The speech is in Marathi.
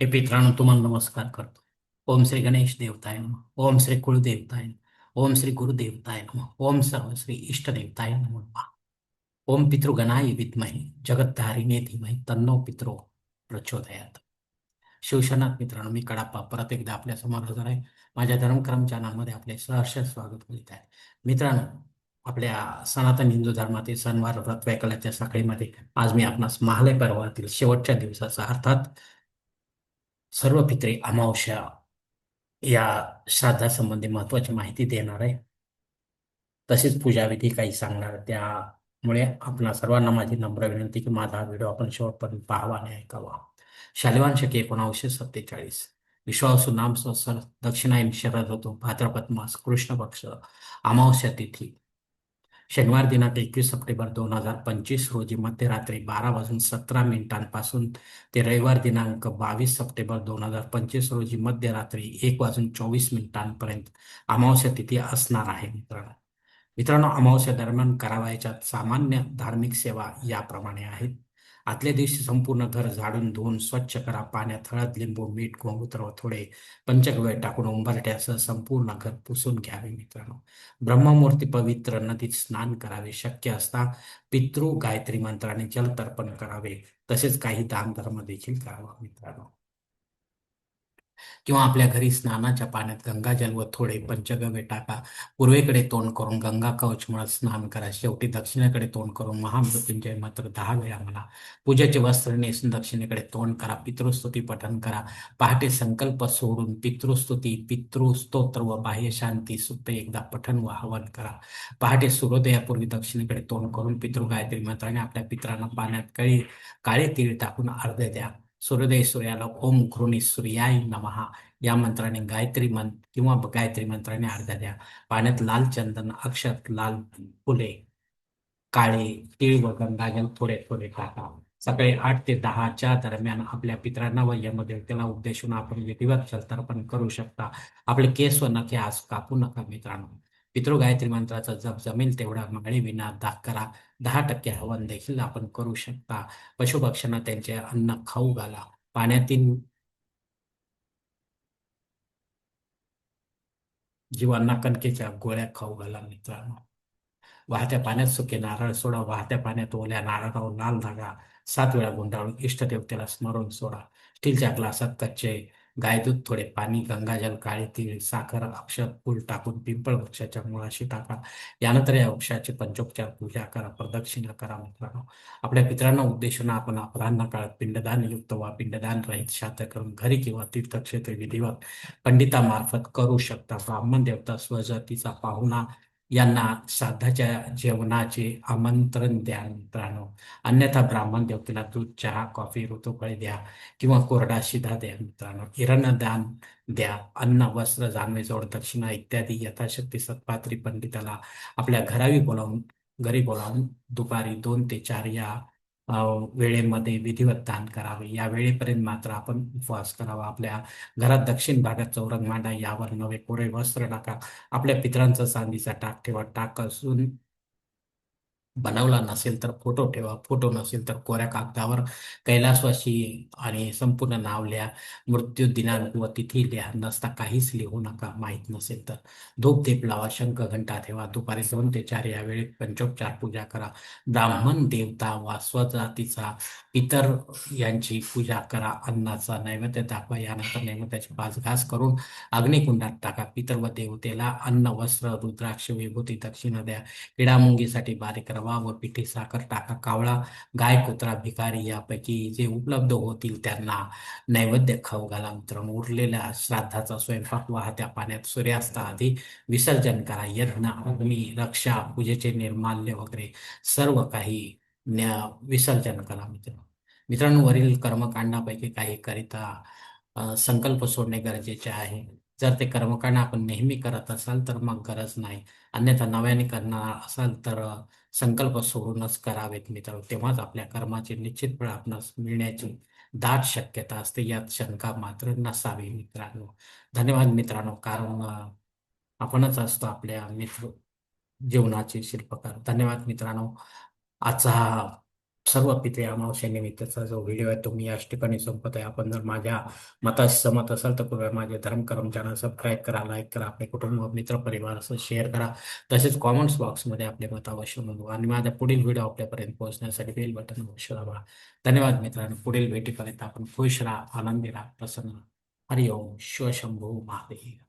हे पित्रांनो तुम्हाला नमस्कार करतो. ओम श्री गणेश देवताय नम ओम श्री कुलदेवताय नम ओम श्री गुरुदेवताय नम ओम सर्व श्री इष्टदेवताय नम. ओम पितृगणाय विद्महे जगद्धारिणे धीमहि तन्नो पितृ प्रचोदयात. शिवशनाथ मित्रांनो मी कडाप्पा परत एकदा आपल्यासमोर हजर आहे. माझ्या धर्मक्रम चॅनलमध्ये आपले सहर्ष स्वागत करीत आहे. मित्रांनो आपल्या सनातन हिंदू धर्मातील सणवार व्रत वैकल्याच्या साखळीमध्ये आज मी आपणास महालय पर्वातील शेवटच्या दिवसाचा अर्थात सर्व पित्रे अमावस्या या श्राद्धासंबंधी महत्वाची माहिती देणार आहे. तसेच पूजाविधी काही सांगणार त्यामुळे आपणा सर्वांना माझी नम्र विनंती की माझा व्हिडिओ आपण शेवटपर्यंत पाहावा आणि ऐकावा. शालिवान शके एकोणावीसशे सत्तेचाळीस. विश्वासू नाम संवत्सर दक्षिणायन शरद ऋतू भाद्रपद मास कृष्ण पक्ष अमावस्या तिथी. शनिवार दिनांक एकवीस सप्टेंबर दोन हजार पंचवीस रोजी मध्यरात्री बारा वाजून सतरा मिनिटांपासून ते रविवार दिनांक बावीस सप्टेंबर दोन हजार पंचवीस रोजी मध्यरात्री एक वाजून चोवीस मिनिटांपर्यंत अमावस्या तिथी असणार आहे मित्रांनो. मित्रांनो अमावस्या दरम्यान करावयाच्या सामान्य धार्मिक सेवा याप्रमाणे आहेत. आदल्या दिवशी संपूर्ण घर झाडून धुवून स्वच्छ करा पाण्यात हळद लिंबू मीठ गोमूत्र व थोडे पंचगव्य टाकून उंबरट्यासह संपूर्ण घर पुसून घ्यावे मित्रांनो. ब्रह्ममूर्ती पवित्र नदीत स्नान करावे शक्य असता पितृ गायत्री मंत्राने जलतर्पण करावे तसेच काही दान धर्म देखील करावा मित्रांनो. किंवा आपल्या घरी स्नानाच्या पाण्यात गंगाजल व थोडे पंचगव्य टाका. पूर्वेकडे तोंड करून गंगा कवच म्हणत स्नान करा. शेवटी दक्षिणेकडे तोंड करून महामृत्युंजय मात्र दहा वेळा म्हणा. पूजेचे वस्त्र नेसून दक्षिणेकडे तोंड करा. पितृस्तुती पठन करा. पहाटे संकल्प सोडून पितृस्तुती पितृस्तोत्र व बाह्य शांती सुप्त एकदा पठन व हवन करा. पहाटे सूर्योदयापूर्वी दक्षिणेकडे तोंड करून पितृ गायत्री मंत्राने आपल्या पित्रांना पाण्यात काळी काळे तीळ टाकून अर्ध द्या. सूर्योदय सूर्याला ओम घृणी सूर्याय नमहा. या मंत्राने गायत्री मंत्र किंवा गायत्री मंत्राने अर्धा द्या. पाण्यात लाल चंदन अक्षत लाल फुले काळे तीळ व गंगाजल थोडे थोडे टाका. सकाळी आठ ते दहाच्या दरम्यान आपल्या पित्रांना व यमदेवतेला उद्देशून आपण विधिवत जलतर्पण करू शकता. आपले केस व नखे आज कापू नका मित्रांनो. पितृ गायत्री मंत्राचा जप जमेल तेवढा माळी विना दाग करा. दहा टक्के हवन देखील आपण करू शकता. पशुपक्ष्यांना त्यांचे अन्न खाऊ घाला. पाण्यातील जीवांना कणकेच्या गोळ्या खाऊ घाला मित्रांनो. वाहत्या पाण्यात सुके नारळ सोडा. वाहत्या पाण्यात ओल्या नारळावर लाल धागा. सात वेळा गुंडाळून इष्टदेवतेला स्मरून सोडा. स्टीलच्या ग्लासात कच्चे गायदूत थोडे पाणी गंगाजल काळे तीळ साखर अक्षत फूल टाकून पिंपळ वृक्षाच्या मुळाशी टाका. यानंतर या वृक्षाची पंचोपचार पूजा करा प्रदक्षिणा करा मित्रांनो. आपल्या मित्रांना उद्देशून आपण अपराह्न काळात पिंडदान युक्त वा पिंडदान रहित शात करून घरी किंवा तीर्थक्षेत्र विधिवत पंडितामार्फत करू शकता. ब्राह्मण देवता स्वजातीचा पाहुणा यांना श्राद्धाच्या जेवणाचे आमंत्रण द्या मित्रांनो. अन्यथा ब्राह्मण देवतेला दूध चहा कॉफी ऋतुफळे द्या किंवा कोरडा शिधा द्या मित्रांनो. किरणदान द्या अन्न वस्त्र जानवे जोड दक्षिणा इत्यादी यथाशक्ती सत्पात्री पंडिताला आपल्या घरावी बोलावून घरी बोलावून दुपारी दोन ते चार या वेळेमध्ये विधिवत दान करावे. या वेळेपर्यंत मात्र आपण उपवास करावा. आपल्या घरात दक्षिण भागात चौरंग मांडा. यावर नवे कोरे वस्त्र टाका. आपल्या पित्रांचा चांदीचा टाक ठेवा. टाक असून बनवला नसेल तर फोटो ठेवा. फोटो नसेल तर कोऱ्या कागदावर कैलासवासी आणि संपूर्ण नाव लिहा. मृत्यू दिनांक व तिथी लिहा. नसता काहीच लिहू नका माहीत नसेल तर. धूप दीप लावा शंख घंटा ठेवा. दुपारी दोन ते चार या वेळेत पंचोपचार पूजा करा. ब्राह्मण देवता वा स्वजातीचा इतर यांची पूजा करा. अन्नाचा नैवेद्य दाखवा. यानंतर नैवेद्याची पाच घास करून अग्निकुंडात टाका. पितर व देवतेला अन्न वस्त्र रुद्राक्ष विभूती दक्षिणा द्या. किडामुंगीसाठी बारीक रवा व पिठी साखर टाका कावळा गाय कुत्रा भिकारी यापैकी जे उपलब्ध होतील त्यांना नैवेद्य खाऊ घाला मित्रांनो. उरलेल्या श्राद्धाचा स्वयंपाक वाहत्या पाण्यात सूर्यास्ताआधी विसर्जन करा. यज्ञ अग्नी रक्षा पूजेचे निर्माल्य वगैरे सर्व काही विसर्जन करा मित्रांनो. मित्रांनो वरील कर्मकांडापैकी काही करिता संकल्प सोडणे गरजेचे आहे. जर ते कर्मकांड आपण नेहमी करत असाल तर मग गरज नाही. अन्यथा नव्याने करणार असाल तर संकल्प सोडूनच करावेत मित्र तेव्हाच आपल्या कर्माचे निश्चित फळ आपणास मिळण्याची दाट शक्यता असते. यात शंका मात्र नसावी मित्रांनो. धन्यवाद मित्रांनो. कारण आपणच असतो आपल्या मित्र जीवनाचे शिल्पकार. धन्यवाद मित्रांनो. आजचा हा सर्व पिते अमावस्येनिमित्तचा जो व्हिडिओ आहे तो मी याच ठिकाणी संपत आहे आपण जर माझ्या मताशी सहमत असाल तर कृपया माझे धर्म चॅनल सबस्क्राईब करा लाईक करा आपले कुटुंब मित्र परिवार असं शेअर करा. तसेच कॉमेंट्स बॉक्समध्ये आपले मत अवश्य नोंदवा आणि माझ्या पुढील व्हिडिओ आपल्यापर्यंत पोहोचण्यासाठी बेल बटन अवश्य दाबा धन्यवाद मित्रांनो. पुढील भेटीपर्यंत आपण खुश राहा आनंदी राहा प्रसन्न हरिओम. शिवशंभू महादेव.